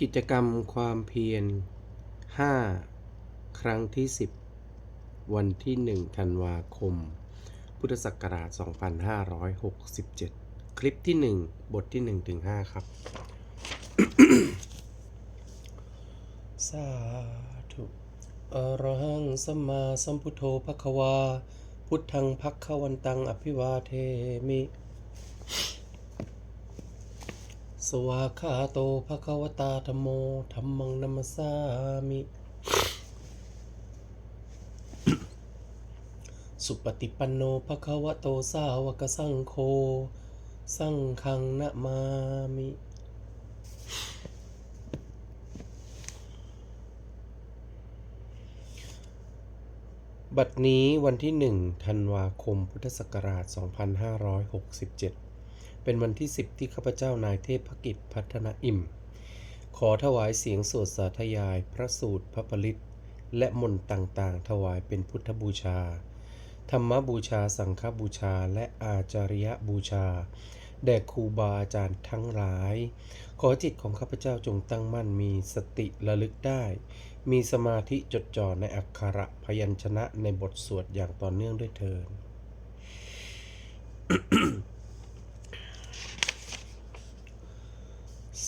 กิจกรรมความเพียร 5 ครั้งที่ 10 วันที่ 1 ธันวาคม พุทธศักราช 2567 คลิปที่ 1 บทที่ 1 ถึง 5 ครับ สาธุอรหังสัมมาสัมพุทโธภควา พุทธังพักขวันตังอภิวาเทมิ สวาคาโตภะคะวตาธมโมธรรมังนัมสสามิ สุปฏิปันโนภะคะวะโตสาวกสังโฆ สังฆังนะมามิ บัดนี้วันที่หนึ่งธันวาคมพุทธศักราช 2567 เป็นวันที่ 10 ที่ข้าพเจ้านายเทพกิจพัฒนาอิ่ม ขอถวายเสียงสวดสาธยาย พระสูตรพระปริตและมนต์ต่างๆ ถวายเป็นพุทธบูชา ธรรมบูชาสังฆบูชาและอาจาริยบูชา แด่ครูบาอาจารย์ทั้งหลาย ขอจิตของข้าพเจ้าจงตั้งมั่นมีสติระลึกได้ มีสมาธิจดจ่อในอักขระพยัญชนะในบทสวดอย่างต่อเนื่องด้วยเถินตาจักรวาเลสุอัตราคันชันตุเทวตาสัทธมมังมุนิ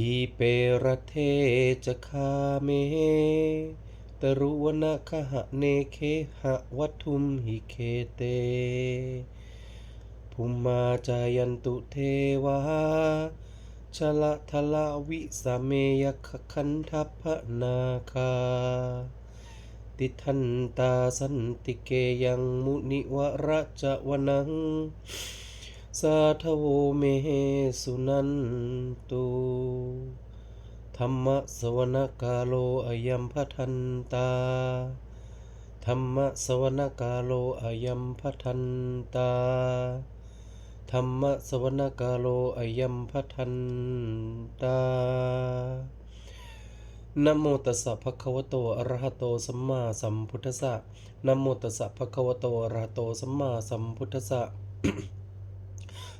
ทีเปรเทจะคาเมตรุวนะคหะเนเคหะวัตุมหิเคเตภุมาจายันตุเทวาชละทละวิสเมยคคันทัพนาคา ติทันตาสันติเกยังมุนิวรจวนัง สาทโวเมสุนันตุธรรมสวนกาโลอยัมพทันตาธรรมสวนกาโลอยัมพทันตาธรรมสวนกาโลอยัมพทันตานโมตัสสะภะคะวะโตอะระหะโตสัมมาสัมพุทธัสสะนโมตัสสะภะคะวะโตอะระหะโตสัมมาสัมพุทธัสสะ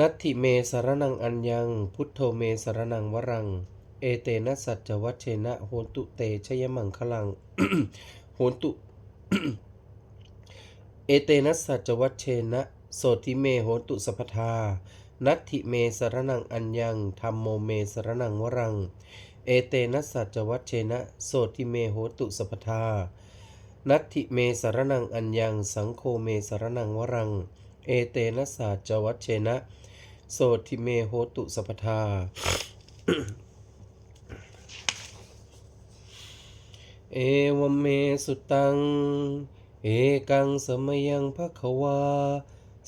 นัตถิเมสรณังอัญญัง พุทโธเมสรณังวรัง เอเตนะสัจวัชเชนะโหตุเตชยมังคลังโหตุเอเตนะสัจวัชเชนะโสติเมโหตุสัพทา นัตถิเมสรณังอัญญังธรรมโมเมสรณังวรัง เอเตนะสัจวัชเชนะโสติเมโหตุสัพทา นัตถิเมสรณังอัญญังสังโฆเมสรณังวรัง เอเตนะสัจจวัชเชนะ โสติเมโหตุสัพทาเอวเมสุตัง เอกังสมยังภควา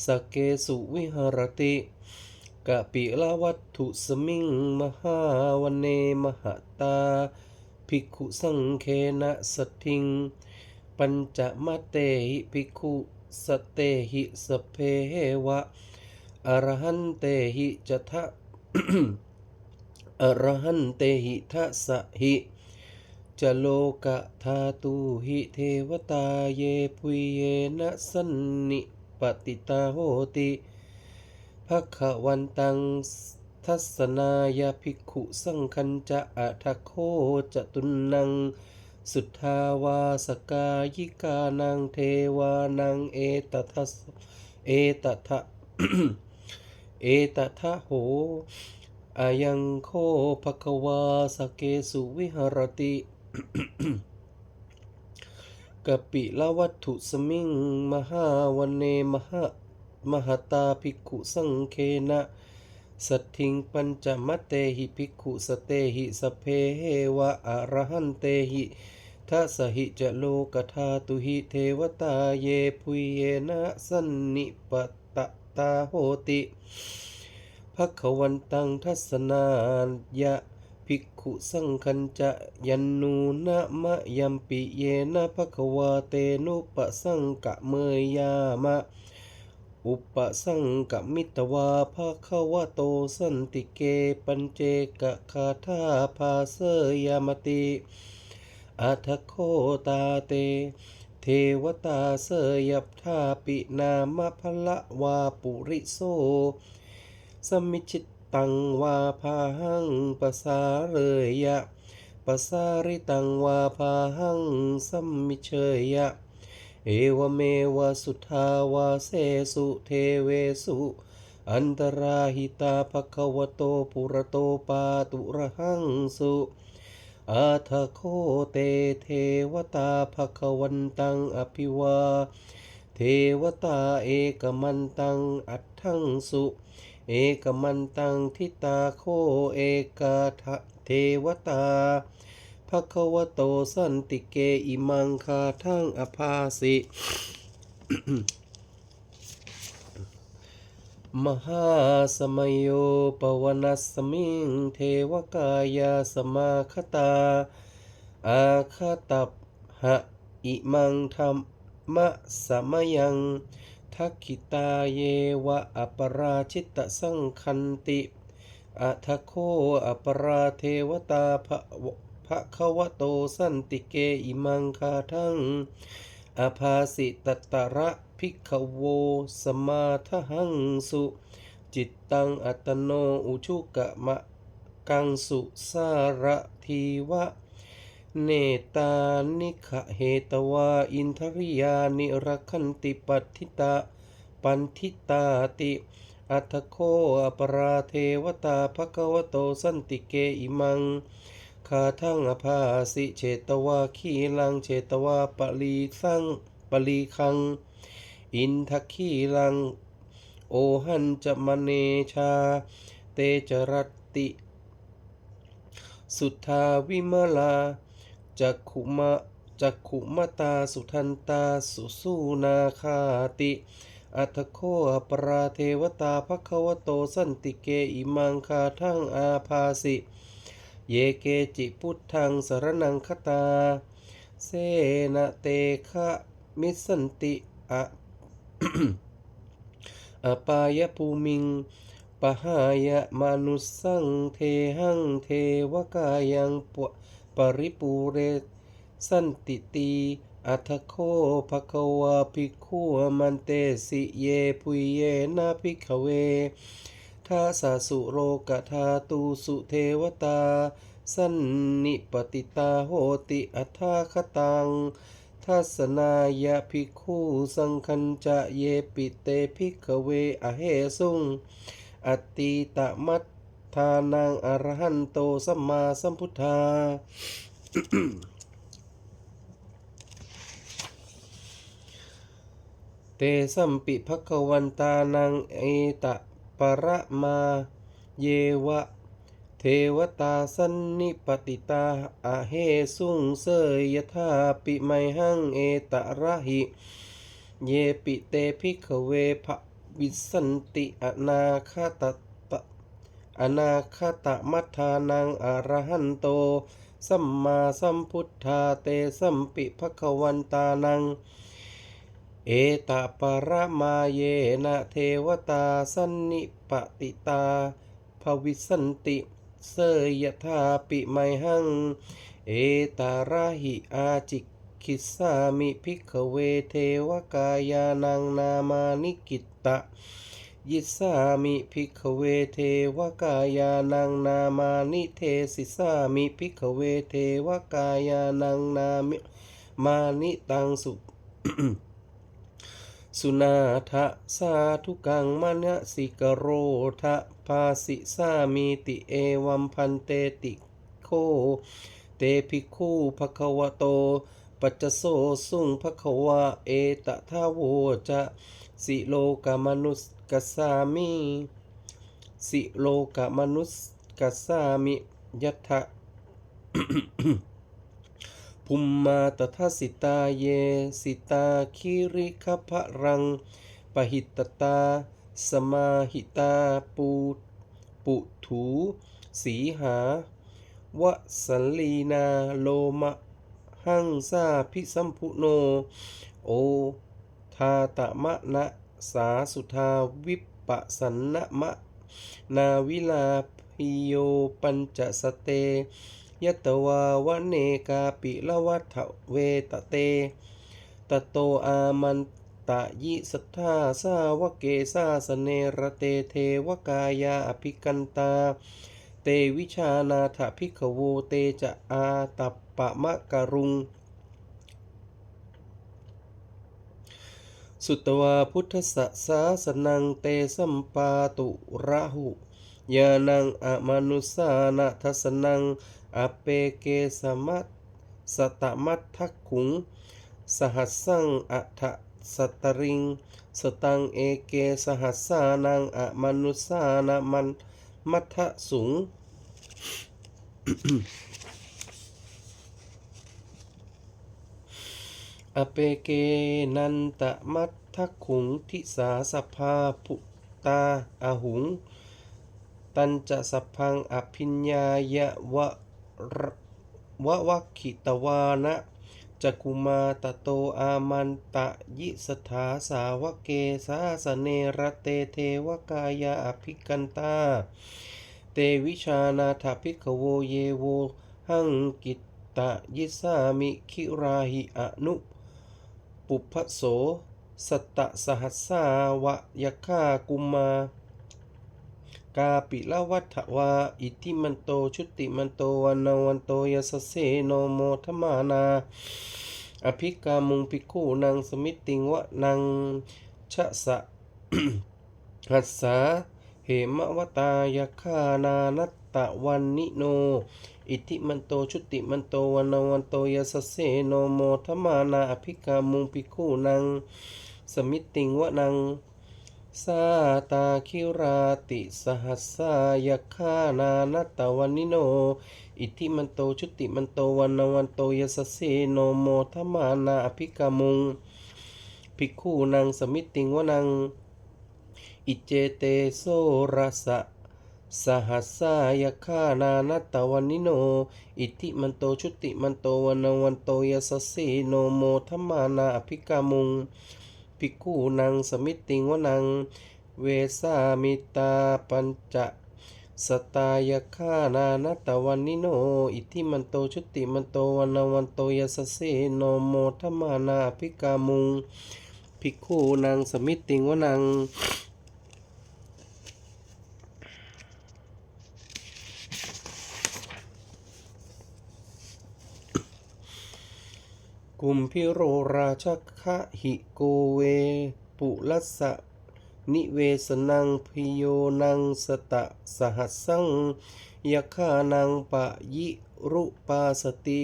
สเกสุวิหรติกะปิลาวัตถุสมิงมหาวเนมหตา ภิกขุสังเคนะสทิง ปัญจมเตหิภิกขุสเตหิสเพวะ อรหันเตหิจะทะอรหันเตหิทัสหิจะโลกะธาตุหิเทวตาเยปุยเยนะสันนิปติตาโหติภะคะวันตังทัสสนายาภิกขุสังคัญจะอะทโคจะตุนนัง สุทธาวาสกายิกานังเทวานังเอตทัสเอตทะ เอตทะโหอายังโคภควาสเกสุวิหรติกปิละวัตถุสมิงมหาวันเนมหะมหตาภิกขุสังเคนะสัทธิงปัญจมัตเตหิภิกขุสเตหิสพเพวะอรหันเตหิทัสหิจะโลกธาตุหิเทวตาเยพุเยนะสันนิป ตาโหติภควันตังทัสนายะภิกขุสังคัญจะยันนูนะมะยัมปิเยนะภควาเตนุปสังกะเมยยามะ อุปสังกะมิตวาภาควะโตสันติเกปัญเจกะคาถาภาเสยามติอัทโคตาเต ทวตาเสยับทาปินามะพละวาปุริโส สมิชิตตังวาพาหังปสาเรยะปสาริตังวาพาหังสัมมิเชยะ เอวเมวะสุทาวาเสสุเทเวสุ อันตราหิตาภควโตปุระโตปาตุระหังสุ อาทโคเตเทวตาภควันตังอภิวา เทวตาเอกมันตังอัตถังสุ เอกมันตังทิตาโคเอกาทะเทวตาภควโตสันติเกอิมังคาทั้งอภาสิ มหาสมยโยปวนัสสมิงเทวกายาสมาคตา อาคาตับหะอิมังธรรมะสมยังทักขิตาเยวะอัปราชิตสังคันติอัทโคอัปราเทวตาภะภะคะวะโตสันติเกอิมังคาทังอภาสิตตระ ภิกขโว สมาทหังสุ จิตตังอัตโน อุชุกะมะกังสุสารทีวะ เนตานิขะเหตวา อินทริยานิรคันติปัตถิตา ปันทิตาติ อัทโคอปราเทวตาภควโตสันติเกอิมังคาทั้งอภาสิเชตวาขีลังเชตวาปลีสังปลีคัง อินทคีลัง โอหันจะมเนชา เตจรติ สุทธาวิมลาจักขุมะจักขุมตาสุทันตาสุสูนาคาติ อัทโคอปราเทวตาภควโตสันติเกอิมังคาทั้งอาภาสิ เยเกจิพุทธังสารนังคตา เสนะเตคะมิสันติอะ อปายภูมิงปหายะมนุสังเทหังเทวกายังปวปริปูเรสันติตีอัทโคภควาภิกขุมันเตสิเยปุยเยนะภิกขเวทาสาสุโรกธาตูสุเทวตา สันนิปติตาโหติอัทาคตัง ทัสนายะภิกขุสังคัญจะเยปิเตภิกขเวอเหสุงอติตะมัตทานังอรหันโตสัมมาสัมพุทธาเตสัมปิภควันตานังเอตะประมาเยวะ เทวตาสันนิปติตาอาเหสุงเสยยธาปิไมหังเอตะระหิ เยปิเตภิกขเวภวิสันติอนาคตตะอนาคาตมัทธานังอรหันโต สัมมาสัมพุทธาเตสัมปิภควันตานัง เอตะประมาเยนะเทวตาสันนิปติตาภวิสันติ เสยยธาปิไมหัง เอตาระหิอาจิคิสามิภิกเวเทวกายานังนามานิกิตะ ยิสามิภิกเวเทวกายานังนามานิเทสิสามิภิกเวเทวกายานังนามิมานิตังสุ สุนาทะสาธุกังมณสิกโรทะภาสิสามีติเอวัมพันเตติโค เตภิกขุภควโต ปัจจโสสุงภควาเอตทาโวจะสิโลกามนุสกสามิสิโลกามนุสกสสามิยัตถะ ภุมมาตถาสิตาเย สิตาคิริคพะรัง ปหิตตา สมาหิตาปูปุถู สีหาวะสัลลีนาโลมะ หังซาพิสัมพุโน โอทาตะมะนะสาสุทาวิปปสันนะมะ นาวิลาพิโยปัญจสเต ยตวาวเนกาปิละวัฏเวตเตตโตอามันตะยิสัทธาสาวกเกสาสเนระเตเทวกายาอภิกันตา เตวิชานาถภิกขโวเตจะอาตัปปะมะกรุง สุตวาพุทธสสาสนังเตสัมปาตุระหุยานังอมนุสานะทัสนัง อเปเกสมัตสตมัตทักขุง สหัสสังอัฏสตริง สตังเอเกสหัสสานังอมนุสานะมันมัทธสุง อเปเกนันตะมัททขุงทิสาสภาพุตาอาหุง ตันจะสพังอภิญญายะวะ วะวัคขิตวานะจักุมาตโตอามันตะยิสถาสาวเกสาสเนรเตเทวกายาอภิกันตา เตวิชานาถภิกขโวเยโว หังกิตตะยิสามิคิราหิอนุปุพพโสสตะสหัสสาวะยคากุมา กาปิละวัฏวา อิทิมันโต ชุติมันโตวันวันโตยสสเสโนโมทมานา อภิกามุงภิกขุนังสมิติงวะนังชะสะหัสสาเหมวตายคานานัตตะวันนิโน อิทิมันโต ชุติมันโตวันวันโตยสสเสโนโมทมานา อภิกามุงภิกขุนังสมิติงวะนัง สาตาคิราติสหัสสายคานานัตตวันิโน อิทิมันโตชุติมันโตวันวันโตยสสเสโนโมทมานาอภิกามุงภิกขุนังสมิติงวะนัง อิเจเตโสรัสะสหัสสายคานานัตตวันิโน อิทิมันโตชุติมันโตวันวันโตยสสเสโนโมทมานาอภิกามุง ภิกขุนังสมิติงวนัง เวสามิตาปัญจะสตายคานานาตวันนิโน อิทิมันโตชุติมันโตวันวันโตยสสเสโนโมทมานาภิกามุงภิกขุนังสมิติงวนัง กุมพิโรราชคะหิโกเว ปุลัสสะนิเวสนังพิโยนังสตะสหัสสังยคานังปะยิรุปาสติ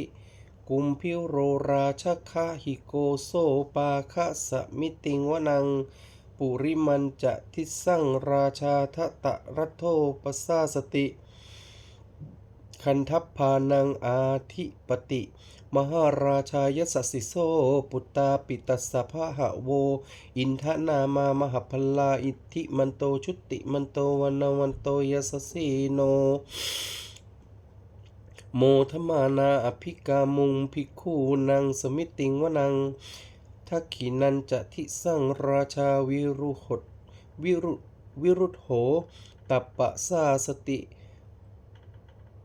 กุมพิโรราชคะหิโกโซปาคะสมิติงวนัง ปุริมันจะทิสังราชาทะตะรัตโทปสาสติ คันทัพพานังอาทิปติ มหาราชายสสสิโสปุตตาปิตัสสะพะหะโว อินทนามามหพลาอิทธิมันโตชุติมันโตวันวันโตยสสสีโน โมทมานาอภิกามุงภิกขุนังสมิติงวนังทักขินันจะทิสังราชาวิรุหดวิรุวิรุโหตัปปะสาสติ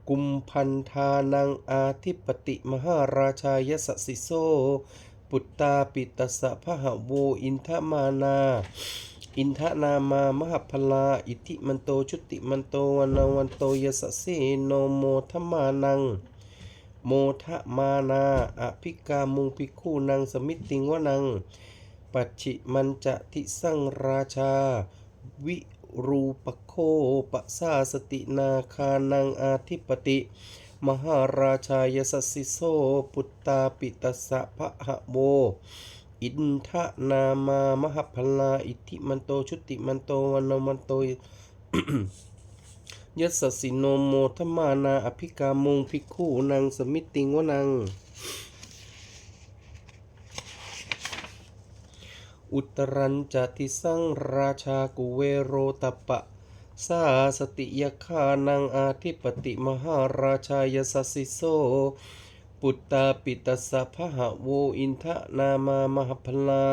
กุมพันธานังอาทิปติมหาราชายสสิโสปุตตาปิตสะพะหะโวอินทมานา อินทนามามหพลา อิทิมันโตชุติมันโตวันวันโตยสสเสโนโมทมานัง โมทะมานาอภิกามุงภิกขุนังสมิติงวนัง ปัจฉิมันจะทิสังราชา วิ รูปโคปสาสตินาคานังอาทิปติ มหาราชายสสสิโสปุตตาปิตสะพะหะโวอินทะนามามหพลาอิทิมันโตชุติมันโตวันมันโตยสสสิโนโมทมานาอภิกามุงภิกขุนังสมิตติงวนัง อุตรัญจติสังราชากุเวโรตปะ สาสติยคานังอาทิปติมหาราชายสสสิโส ปุตตาปิตสสะพะหะโวอินทะนามามหพลา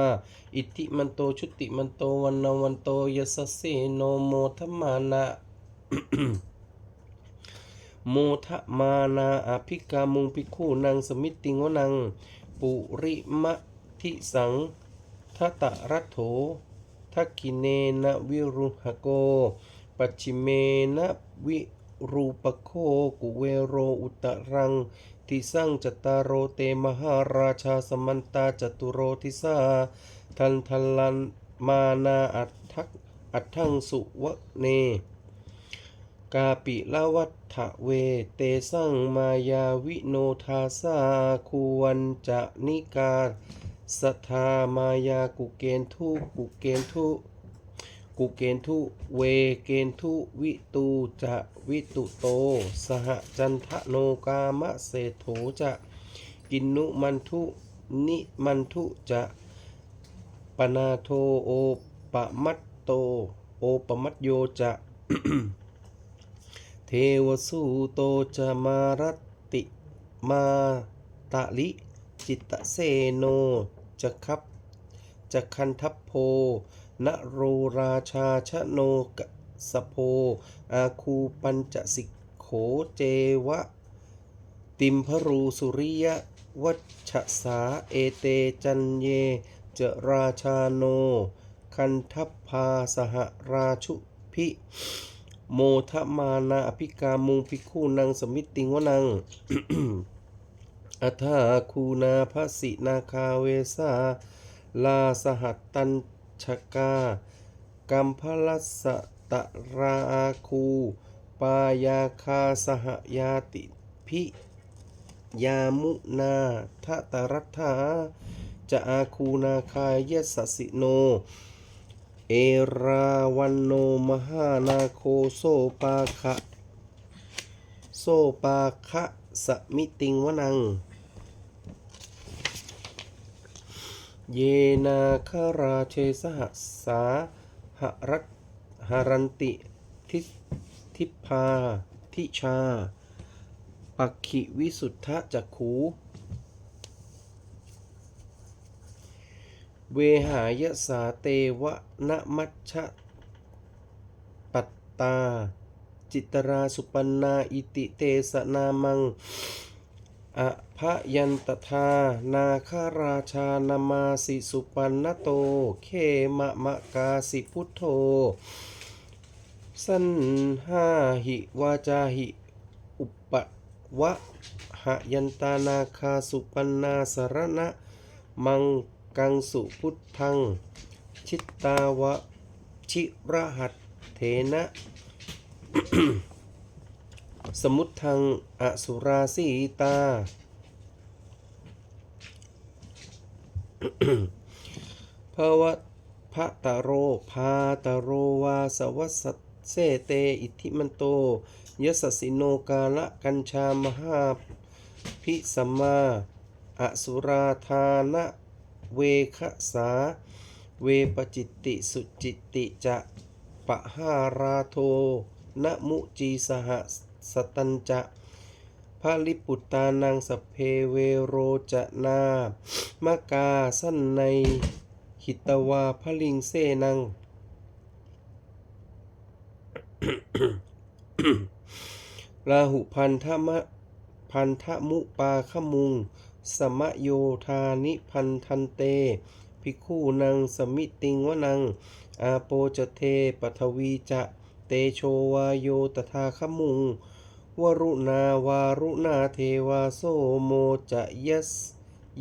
อิทิมันโตชุติมันโตวันนวันโตยสสเสโนโมทมานะโมทมานาอภิกามุงภิกขุนังสมิตติงวนัง ปุริมะทิสัง ทตะรัตโถทักขิเนนะวิรุหโก ปัจฉิเมนะวิรูปโคกุเวโรอุตรัง ทิสังจตารโรเตมหาราชาสมันตาจตุโรทิสาทันทัลันมานาอัตทักอัตถังสุวะเน กาปิละวัฏฐเวเตสังมายาวิโนทาสาคูวันจะนิกา สัทธามายากุเกนทุกุเกนทุกุเกนทุเวเกนทุวิตูจะวิตุโต สหจันทโนกามะเศโถจะกินนุมันทุนิมันทุจะปนาโทโอปะมัตโตโอปมัตโยจะเทวสูโตจะมารติมาตะลิ จิตตเสโน จะครับจะคันทัพโพนโรราชาชโนกสโพ อาคูปัญจสิกโขเจวะ ติมพรูสุริยะวัชสาเอเตจันเย เจราชาโน คันทัพพาสหราชุพิ โมทมานาอภิกามุงภิกขุนังสมิตติงวนัง อัฏาคูนาภสินาคาเวสาลาสหัตตัญชกากัมพลัสสตะราคู ปายาคาสหยาติพิยามุนาทะตรัตถาจะอาคูนาคายสสิโน เอราวันโนมหานาโคโซปาคะ โซปาคะสมิติงวนัง เยนาคาราเชสหสาหรัตหารันติทิทิพาทิชา ปักขิวิสุทธะจักขูเวหายสาเตวะนะมัชชะปัตตา จิตราสุปันนา อิติเตสนามัง อภยันตทานาคาราชานามาสิสุปันนโตเคมะมะกาสิพุทโธ สันหาหิวาจาหิ อุปะวะหยันตานาคาสุปันนาสรณะ มังกังสุพุทธัง ชิตตาวะชิระหัตเถนะ สมุทธังอสุราสีตาภวะพระตะโรพาตะโรวาสวัสเสเต อิทิมันโต ยสสสิโนกาละกัญชามหาพิสมมาอสุราธานะเวคสา เวปจิตติสุจิตติจะปะหาราโทนะมุจีสหส สตัญจะพระลิปุตานังสเพเวโรจะนามกาสั้นในหิตวาพระลิงเสนังลาหุพันธมะพันธมุปาขมุง สมโยธานิพันธันเต ภิกขุนังสมิติงวนัง อาโปจเทปทวีจะ เตโชวาโยตถาคมุง วรุณาวารุณาเทวาโสโมจะยส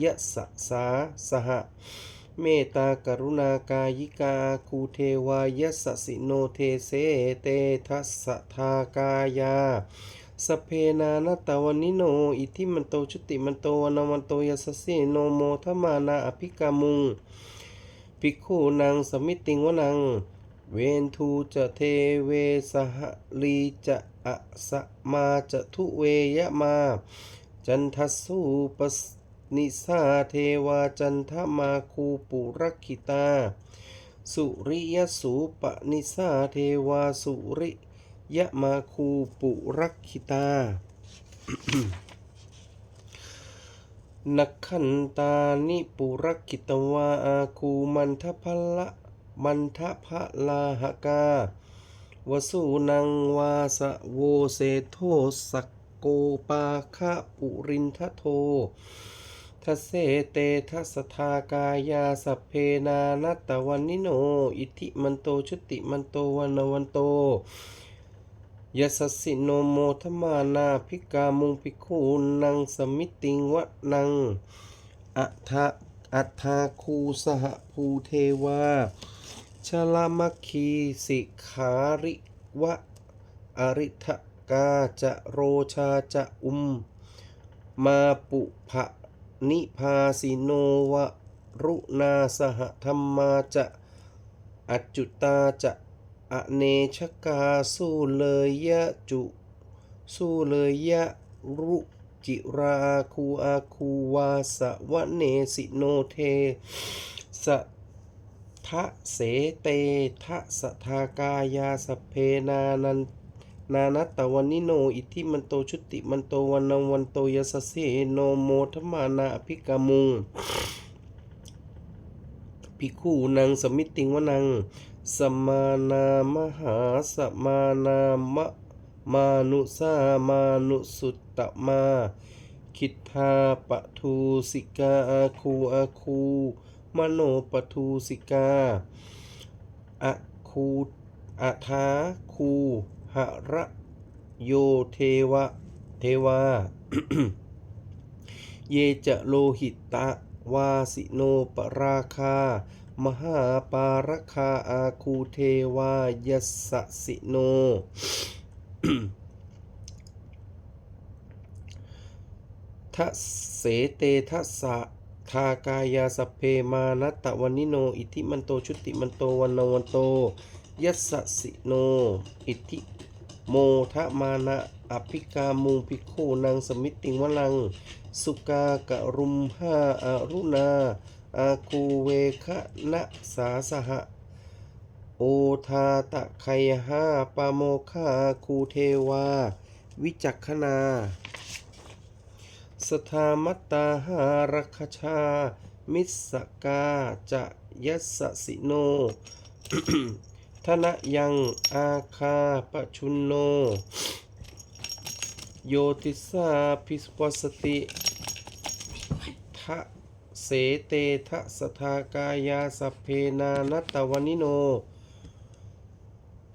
ยะสะสาสหะ เมตตากรุณากายิกาคูเทวายสสิโนเทเสเตทัสสทากายาสเพนานตาวนิโน อิทิมันโตชุติมันโตวนวันโตยสสิโนโมทมานาอภิกามุง ภิกขุนางสมิติงวนัง เวนทูจะเทเวสหลีจะอะสะมาจะทุเวยะมา จันทสูปสนิสาเทวาจันทมาคูปุรักขิตา สุริยสูปนิสาเทวาสุริยมาคูปุรักขิตานักขันตานิปุรักขิตวาอาคูมันทพละ มันทะพะลาหกาวสุนังวาสะโวเสโทสักโกปาคะปุรินทโททเสเตทัสทากายาสเพนานัตตวันนิโน อิทิมันโตชุติมันโตวันวันโตยสสิโนโมทมานาภิกามุงภิกขุนังสมิติงวะนังอัฏฐะอัฏฐาคูสหภูเทวา ชลามัคคีสิขาริวะอริทกาจะโรชาจะอุม มาปุภะนิพาสิโนวะรุนาสหธรรมาจะอัจจุตาจะอเนชกาสู้เลยยะจุ สู้เลยยะรุจิราคูอาคูวาสวะเนสิโนเทสะ ทะเสเตทะสทากายาสเพนานันนานัตตวันนิโน อิทิมันโตชุติมันโตวันนวันโตยสสเสโนโมทมานาอภิกามุงภิกขุนางสมิติงวนัง สมานามหาสมานามะมานุสามานุสุตตมา คิทาปะทูสิกาอาคูอาคู มโนปทูสิกาอะคูอะทาคูหะระโยเทวะเทวา เยจะโลหิตะวาสิโนปราคา มหาปารคาอาคูเทวายัสสิโนทะเสเตทัสสะ ทากายาสเพมานัตตวันนิโน อิทิมันโตชุติมันโตวันนวันโต ยัสสิโน อิทิโมทะมานะอภิกามุงภิกขุนางสมิติงวลัง สุกากะรุมหาอารุณา อาคูเวคะนะสาสหะ โอทาตะไคหาปาโมคาคูเทวา วิจักขณา สทามัตตาหารคชา มิสกาจะยัสสิโนทนะยังอาคาปชุนโน โยติสาพิสวสติทะเสเตทะสทากายาสเพนานัตตวนิโน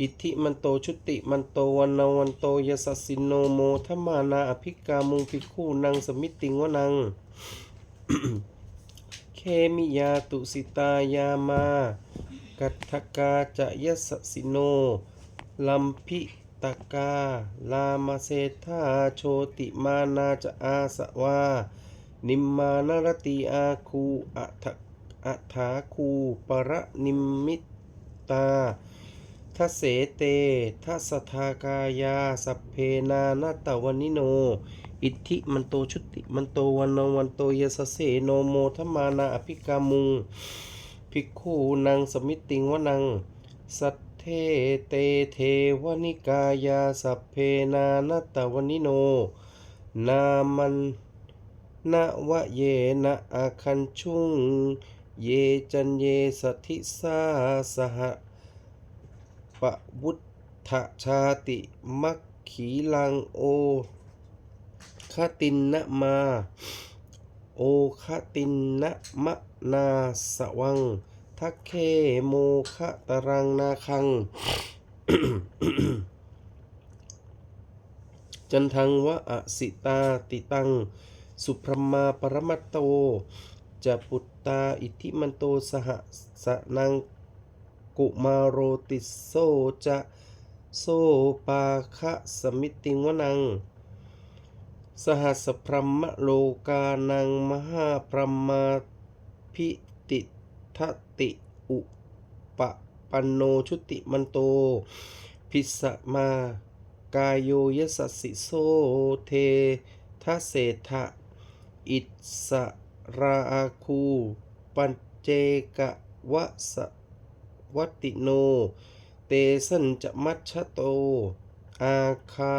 อิทธิมันโตชุติมันโตวันนวันโตยสสสินโนโมทมานาอภิกามุงภิกขุนางสมิติงวนัง เคมิยาตุสิตายามากัตถกาจะยสสิโน ลัมพิตกา ลามาเซธาโชติมานาจะอาสวา นิมมานรติอาคูอัทะอัฐาคู ปรนิมมิตา ทะเสเตทัสทากายาสัพเพนานาตวันิโน อิทธิมันโตชุติมันโตวันนวันโตยสสเสโนโมทมานาอภิกามุงภิกขุนางสมิติงวนัง สัทเทเตเทวนิกายาสัพเพนานาตวันิโน นามันนะวะเยนะอาคันชุง เยจันเยสทิสาสหะ ปะวุฒชาติมัคขีลังโอคตินนะมา โอคตินนะมะนาสวัง ทักเคโมคะตรังนาคัง จันทังวะอสิตาติตัง สุพรมาปรมัตโตจะปุตตาอิทิมันโตสหสนัง กุมารโรติโซจะโซปาคะสมิติงวนัง สหัสพรหมโลกานังมหาพรหมาพิติทติอุปปันโนชุติมันโต พิสสะมากายโยยสสสิโสเททเศทะอิสราคูปัจเจกะวะสะ วัติโน เตสันจะมัชชโต อาคา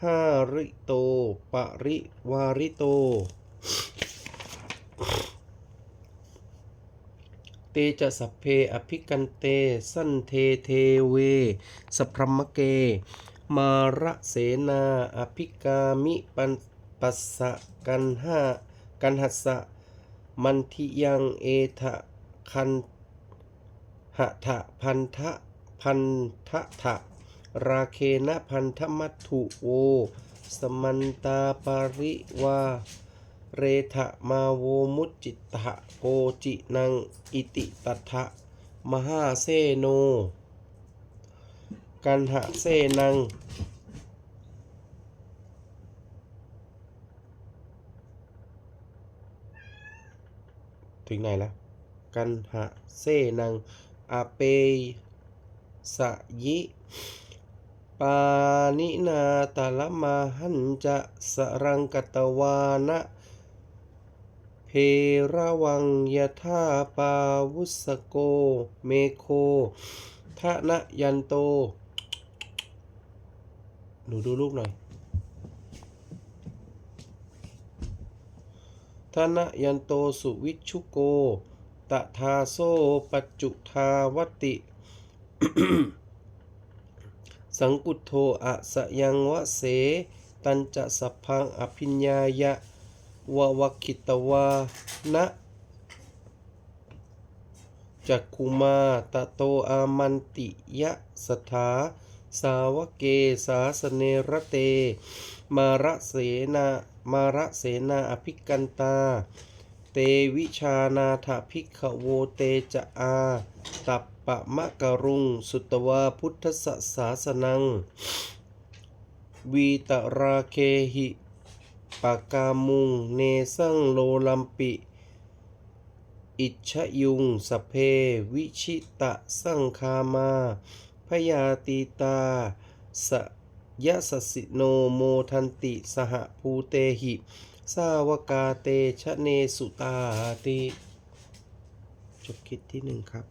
หาริโต ปริวาริโต เตจะสัพเพอภิกันเต สันเทเทเว สพรมเก มาระเสนาอภิกามิปันปัสสะกันหากันหัสสะมันทิยังเอทะคัน หะทะพันทะพันทะทะราเคนะพันธมัตถุโว สมันตาปาริวา เรทะมาโวมุจจิตะโกจินัง อิติตัทะมหาเซโน กันหะเซนัง ถึงไหนแล้ว กันหะเซนัง อาเปยสยิ ปานินาตาลมาหันจะสรังกตวานะเพระวังยะธาปาวุสโก เมโคทะนะยันโต หนูดูลูกหน่อยทนะยันโตสุวิชุโก ตทาโซปัจจุทาวติ สังกุโทอะสยังวะเส ตันจะสัพพังอภิญญายะวะวะคิตวานะจักคุมาตะโตอามันติยะสถา สาวเกสาสเนระเต มาระเสนา มาระเสนาอภิกันตา เตวิชานาถภิกขโวเตจะอา ตัปปะมะกะรุง สุตวาพุทธสสาสนัง วีตราเคหิปากามุง เนสังโลลัมปิ อิชยุงสเพ วิชิตะสังคามา พยาติตา สยะสสสิโนโมทันติสหภูเตหิ สาวกาเตชะเนสุตาติ จบคิดที่หนึ่งครับ